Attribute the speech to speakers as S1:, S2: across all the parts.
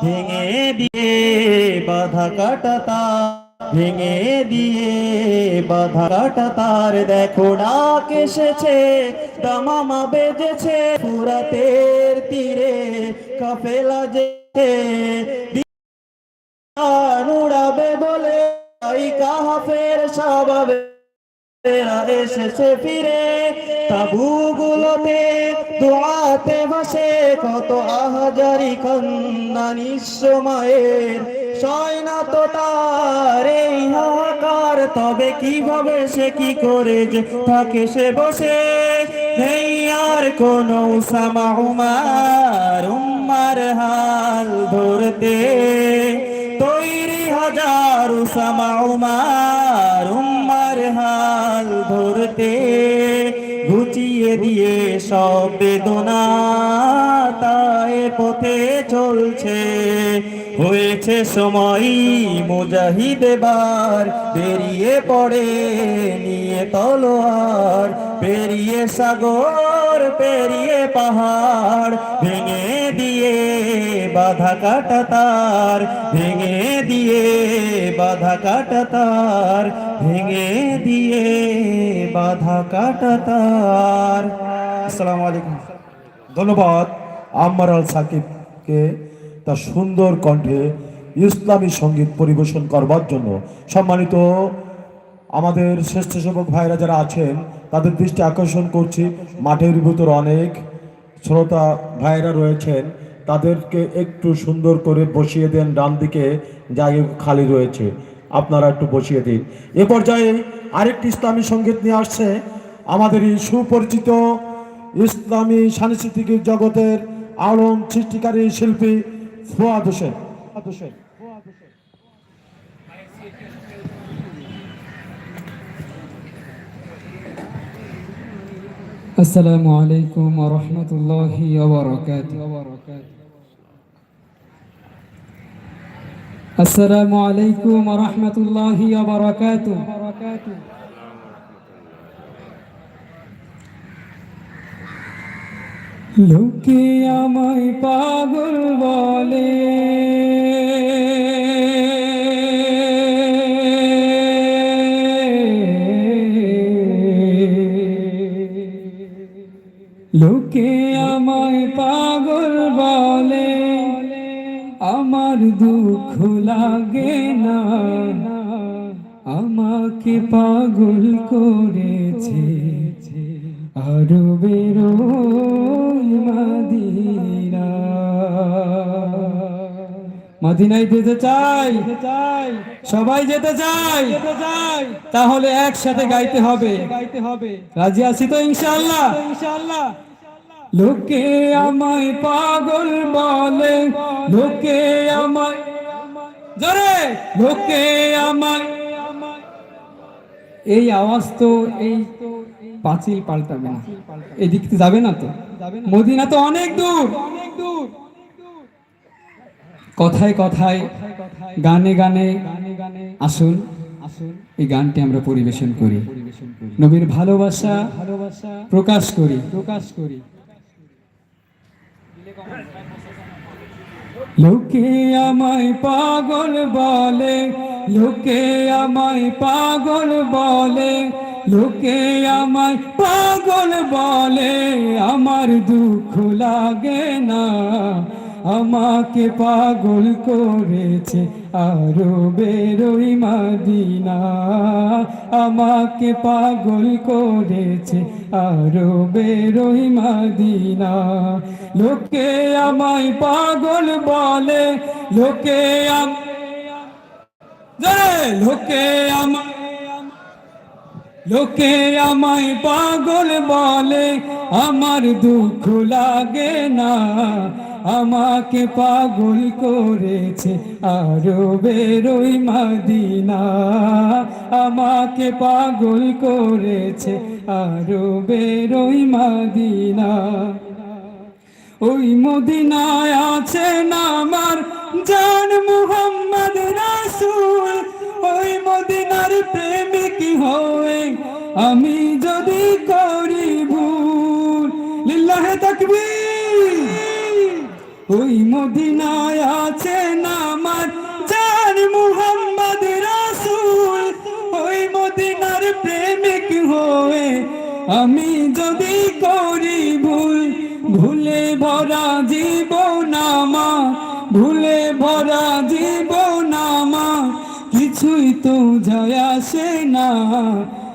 S1: ভেঙে দিয়ে বাধা কাটাতা ভেঙে দিয়ে বাধা কাটা তার। দেখো ডাক এসেছে, দামামা বেজেছে, ফুরাতের তীরে কাফেলা যেতে উড়াবে বলে তাই কাহাফের স্বভাবে এসেছে ফিরে। তাবুগুলোতে দোয়াতে বসে কত আহাজারি কন্যা নিঃস্ব মায়ের সয়না তো তার এই হাহাকার, তবে কীভাবে সে কি করে যে থাকে সে বসে? নেই আর কোন উসামা উমার, উম্মার হাল ধরতে। তৈরি হাজার উসামা উম্মার হাল ধরতে। ঘুচিয়ে দিয়ে সব বেদনা পথে চলছে। হয়েছে সময় মুজাহিদ এবার। বেরিয়ে পড়ে, নিয়ে তলোয়ার। পেরিয়ে সাগর, পেরিয়ে পাহাড়। ভেঙে দিয়ে বাধা কাটা তার। ভেঙে দিয়ে বাধা কাটা তার। ভেঙে দিয়ে বাধা কাটা তার। আসসালামু আলাইকুম।
S2: ধন্যবাদ। আম্মার আল সাকিবকে তার সুন্দর কণ্ঠে ইসলামী সংগীত পরিবেশন করবার জন্য সম্মানিত আমাদের স্বেচ্ছাসেবক ভাইরা যারা আছেন, তাদের দৃষ্টি আকর্ষণ করছি। মাঠের ভিতর অনেক শ্রোতা ভাইরা রয়েছেন, তাদেরকে একটু সুন্দর করে বসিয়ে দেন, ডান দিকে জায়গা খালি রয়েছে। আপনারা একটু বসিয়ে দিন। এ পর্যায়ে আরেকটি ইসলামী সংগীত নিয়ে আসছে আমাদের এই সুপরিচিত ইসলামী সাংস্কৃতিক জগতের আলম সৃষ্টিকারী শিল্পী ফোয়াদ হোসেন। হোসেন
S3: আসসালামু আলাইকুম রহমতুল্লাহ আসসালামু আলাইকুম ওয়া লোকে আমায় পাগল বলে। লোকে আমায় পাগল বলে। আমার দুঃখ লাগে না। আমাকে পাগল করেছে। আরও বেরো। মাদিনা। যেতে চাই, সবাই যেতে চাই, তাহলে একসাথে গাইতে হবে। গাইতে হবে রাজি আছি তো ইনশাআল্লাহ ইনশাআল্লাহ? লোকে আমায় পাগল বলে, লোকে আমায় জোরে! লোকে আমায় এই আওয়াজ তো এই পাঁচিল পাল্টাবে না। এদিক যাবে না তো? মদিনা তো অনেক দূর। অনেক দূর কথায় কথায়, গানে গানে আসুন, এই গানটি আমরা পরিবেশন করি। নবীর ভালোবাসা ভালোবাসা প্রকাশ করি প্রকাশ করি। লোকে আমায় পাগল বলে, লোকে আমায় পাগল বলে লোকে আমায় পাগল বলে, আমার দুঃখ লাগে না। আমাকে পাগল করেছে আরও বেরোই মাদিনা। আমাকে পাগল করেছে আরও বেরোই মাদিনা। লোকে আমায় পাগল বলে, লোকে লোকে আমায় লোকে আমায় পাগল বলে, আমার দুঃখ লাগে না। আমাকে পাগল করেছে আরও বেরোই মাদিনা। আমাকে পাগল করেছে আরও বেরোই মাদিনা। ওই মদিনায় আছেন আমার জান মুহাম্মদ? আমি যদি করি ভুল, লিল্লাহে তাকবীর। ওই মদিনায় আছেন আমার জান মুহাম্মদ রাসূল। ওই মদিনার প্রেমিক হয়ে আমি যদি করি ভুল, ভুলে ভরা জীবন আমার, ভুলে ভরা জীবন আমার। কিছুই তো যায় আসে না।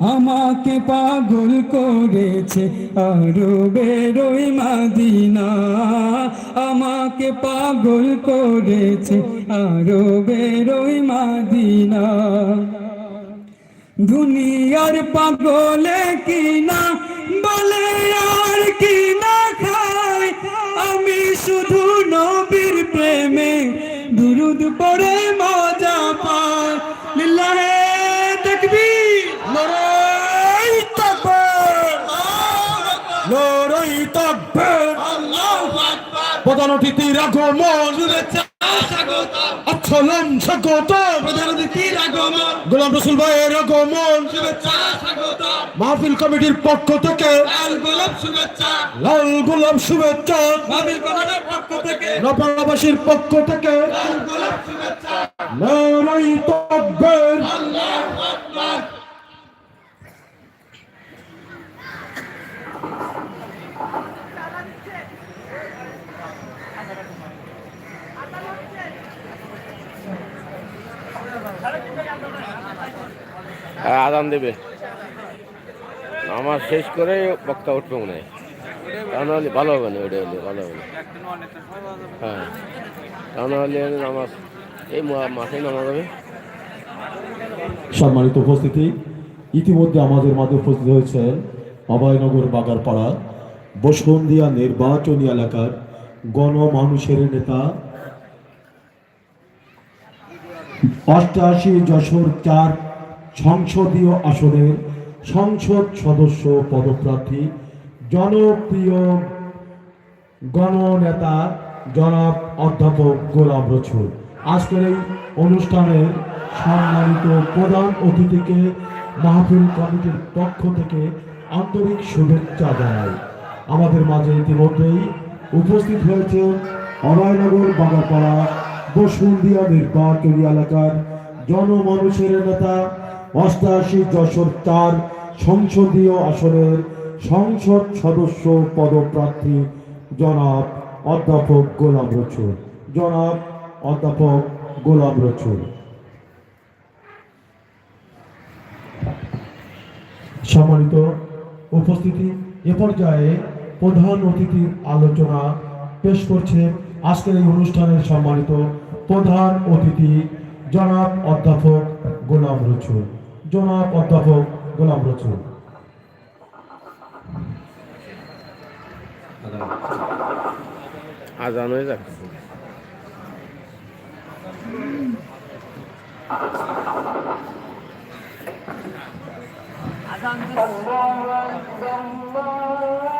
S3: আমাকে পাগল করেছে আরও বেরোই মাদিনা। আমাকে পাগল করেছে আরও বেরোই মাদিনা। দুনিয়ার পাগলে কিনা
S2: প্রধান অতিথির আগমন আচ্ছলম স্বাগত। প্রধান অতিথির আগমন গোলাম রসুল ভাইয়ের আগমন মাহফিল কমিটির পক্ষ থেকে লাল গোলাপ শুভেচ্ছা। নপাড়াবাসীর পক্ষ থেকে লড়াই তাকবীর।
S4: হ্যাঁ, আদান দেবে। আমার শেষ করে বক্তা উঠবে মনে হয়। তা নাহলে ভালো হবে না, ওটা হলে ভালো হবে না। হ্যাঁ। তা নাহলে এই মাঠে নামাজ হবে।
S2: সম্মানিত উপস্থিতি, ইতিমধ্যে আমাদের মাঝে উপস্থিত হয়েছেন অভয়নগর বাগারপাড়া বসুন্দিয়া নির্বাচনী এলাকার গণমানুষের নেতা অষ্টআশি যশোর চার সংসদীয় আসনের সংসদ সদস্য পদপ্রার্থী, জনপ্রিয় গণনেতা জনাব অধ্যাপক গোলাম রসুল। আজকের এই অনুষ্ঠানের সম্মানিত প্রধান অতিথিকে মাহফিল কমিটির পক্ষ থেকে আন্তরিক শুভেচ্ছা জানাই। আমাদের মাঝে ইতিমধ্যেই উপস্থিত হয়েছে অভয়নগর বাগাপাড়া বসুন্দিয়া নির্বাচনী এলাকার জনমানুষের নেতা অষ্টাশি যশোর চার সংসদীয় আসনের সংসদ সদস্য পদপ্রার্থী জনাব অধ্যাপক গোলাম রসুল। জনাব অধ্যাপক গোলাম রসুল। সম্মানিত উপস্থিতি, এ পর্যায়ে প্রধান অতিথির আলোচনা পেশ করছে আজকের এই অনুষ্ঠানের সম্মানিত প্রধান অতিথি জনাব অধ্যাপক গোলাম রসুল। জনাব অধ্যাপক গোলাম রসুল।
S4: আজান হয়ে যাক। বলো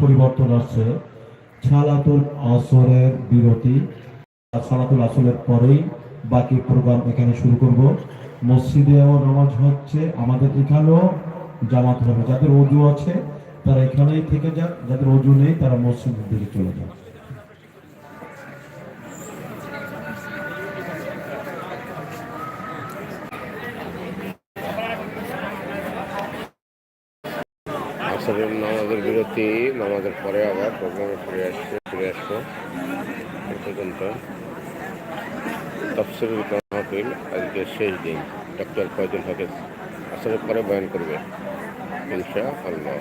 S2: পরিবর্তন আসছে। সালাতুল আসরের বিরতি। সালাতুল আসরের পরেই বাকি প্রোগ্রাম এখানে শুরু করব। মসজিদেও নামাজ হচ্ছে আমাদের এখানেও, জামাত হবে যাদের অজু আছে তারা এখানেই থেকে যাক, যাদের অজু নেই তারা মসজিদের দিকে চলে যাক।
S4: আসরের নামাজের বিরতি, নামাজের পরে আবার প্রোগ্রামে ফিরে আসবে ফিরে আসব। পর্যন্ত। তফসিল মাহফিল আজকে শেষ দিন। ডক্টর ফয়জুল হকের আসলে পরে বয়ান করবে। ইনশা আল্লাহ